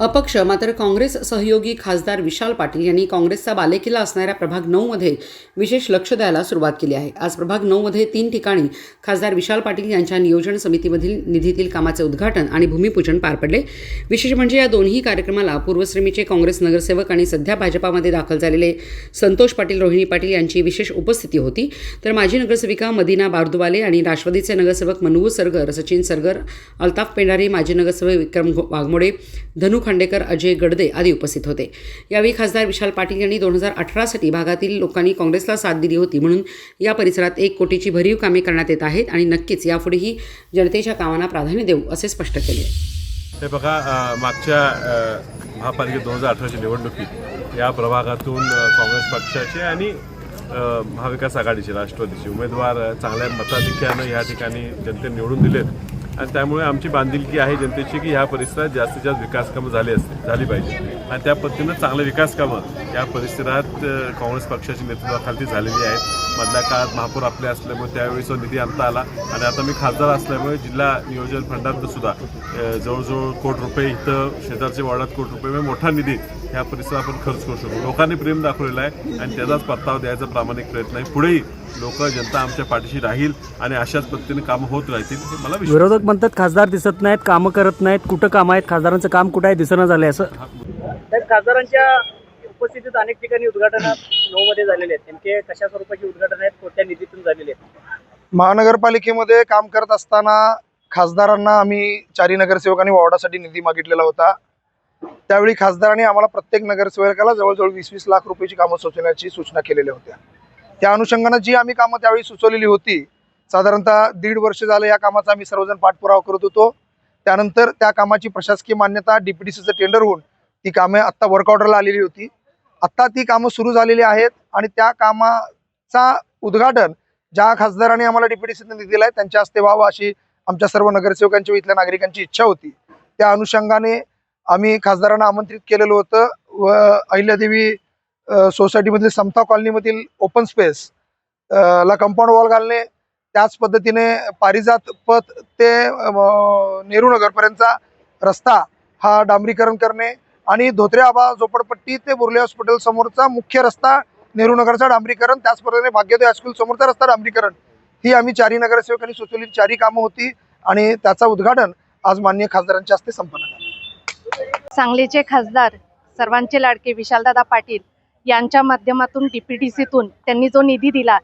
अपक्ष मात्र काँग्रेस सहयोगी खासदार विशाल पाटील यांनी काँग्रेसचा बालेकिल्ला असणाऱ्या प्रभाग नऊमध्ये विशेष लक्ष द्यायला सुरुवात केली आहे. आज प्रभाग नऊमध्ये तीन ठिकाणी खासदार विशाल पाटील यांच्या नियोजन समितीमधील निधीतील कामाचे उद्घाटन आणि भूमिपूजन पार पडले. विशेष म्हणजे या दोन्ही कार्यक्रमाला पूर्वश्रेमीचे काँग्रेस नगरसेवक आणि सध्या भाजपामध्ये दाखल झालेले संतोष पाटील रोहिणी पाटील यांची विशेष उपस्थिती होती. तर माजी नगरसेविका मदिना बारदुवाले आणि राष्ट्रवादीचे नगरसेवक मनवू सरगर सचिन सरगर अल्ताफ पेंढारे माजी नगरसेवक विक्रम घो- वाघमोडे धनुखा खांडेकर अजय गडदे आदी उपस्थित होते. यावेळी खासदार विशाल पाटील यांनी दोन हजार अठरासाठी भागातील लोकांनी काँग्रेसला साथ दिली होती म्हणून या परिसरात एक कोटीची भरीव कामे करण्यात येत आहेत आणि नक्कीच यापुढेही जनतेच्या कामांना प्राधान्य देऊ असे स्पष्ट केले. हे बघा मागच्या महापालिकेत दोन हजार अठराच्या निवडणुकीत या प्रभागातून काँग्रेस पक्षाचे आणि महाविकास आघाडीचे राष्ट्रवादीचे उमेदवार चांगल्या मताधिक्यानं या ठिकाणी जनतेने निवडून दिलेत. आणि त्यामुळे आमची बांधिलकी आहे जनतेची की ह्या परिसरात जास्तीत जास्त विकास कामं झाली असते झाली पाहिजे. आणि त्या पद्धतीनं चांगले विकास कामं या परिसरात काँग्रेस पक्षाच्या नेतृत्वाखालती झालेली आहेत. मधल्या काळात महापौर आपले असल्यामुळे त्यावेळी तो निधी आणता आला आणि आता मी खासदार असल्यामुळे जिल्हा नियोजन फंडात सुद्धा जवळजवळ कोट रुपये इथं शेजारच्या वॉर्डात कोट रुपये म्हणजे मोठा निधी ह्या परिसरात आपण खर्च करू शकतो. लोकांनी प्रेम दाखवलेला आहे आणि त्याचाच परतावा द्यायचा प्रामाणिक प्रयत्न आहे. पुढेही लोक जनता आमच्या पाठीशी राहील आणि अशाच पद्धतीने कामं होत राहतील हे मला विश्वास विरोधक म्हणतात खासदार दिसत नाहीत कामं करत नाहीत. कुठं काम आहेत? खासदारांचं काम कुठं आहे? दिसणं झालंय असं. साहेब खासदारांच्या उपस्थितीत अनेक ठिकाणी उद्घाटन नऊ मध्ये झालेले आहेत. नेमके कशा स्वरूपाची उद्घाटन आहेत? कोणत्या निधीतून झालेले आहेत? महानगरपालिकेमध्ये काम करत असताना खासदारांना आम्ही चारी नगरसेवकांनी वॉर्डासाठी निधी मागितलेला होता. त्यावेळी खासदारांनी आम्हाला प्रत्येक नगरसेवकाला जवळजवळ वीस वीस लाख रुपयाची कामं सुचवण्याची सूचना केलेल्या होत्या. त्या अनुषंगानं जी आम्ही कामं त्यावेळी सुचवलेली होती साधारणतः दीड वर्ष झालं या कामाचा आम्ही सर्वजण पाठपुरावा करत होतो. त्यानंतर त्या कामाची प्रशासकीय मान्यता डीपीडीसीचं टेंडर होऊन ती कामे आत्ता वर्क ऑर्डरला आलेली होती. आत्ता ती कामं सुरू झालेली आहेत आणि त्या कामाचा उद्घाटन ज्या खासदारांनी आम्हाला डिप्युटीसीने निधी दिलाय त्यांच्या हस्ते व्हावं अशी आमच्या सर्व नगरसेवकांची व इथल्या नागरिकांची इच्छा होती. त्या अनुषंगाने आम्ही खासदारांना आमंत्रित केलेलं होतं. व अहिल्यादेवी सोसायटीमधील समता कॉलनीमधील ओपन स्पेस ला कंपाऊंड वॉल घालणे त्याच पद्धतीने पारिजात पथ ते नेहरू नगरपर्यंतचा रस्ता हा डांबरीकरण करणे आणि धोत्रे आबा झोपडपट्टी ते बुर्ले हॉस्पिटल समोरचा मुख्य रस्ता नेहरू नगरचा डांबरीकरण त्याच पद्धतीने भाग्योदय हायस्कूल समोरचा रस्ता डांबरीकरण. ही आम्ही चारी नगरसेवकांनी सुचवलेली चारी कामं होती आणि त्याचा उद्घाटन आज माननीय खासदारांच्या हस्ते संपन्न झालं. सांगलीचे खासदार सर्वांचे लाडके विशालदादा पाटील यांच्या माध्यमातून डी पी डी सीतून त्यांनी जो निधी दिला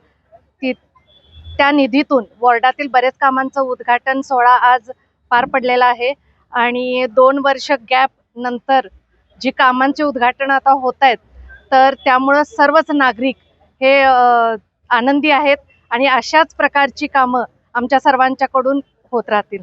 ती त्या निधीतून वॉर्डातील बरेच कामांचं उद्घाटन सोहळा आज पार पडलेला आहे. आणि दोन वर्ष गॅप नंतर जी कामांचे उद्घाटन आता होत आहेत तर त्यामुळं सर्वच नागरिक हे आनंदी आहेत आणि अशाच प्रकारची कामं आमच्या सर्वांच्याकडून होत राहतील.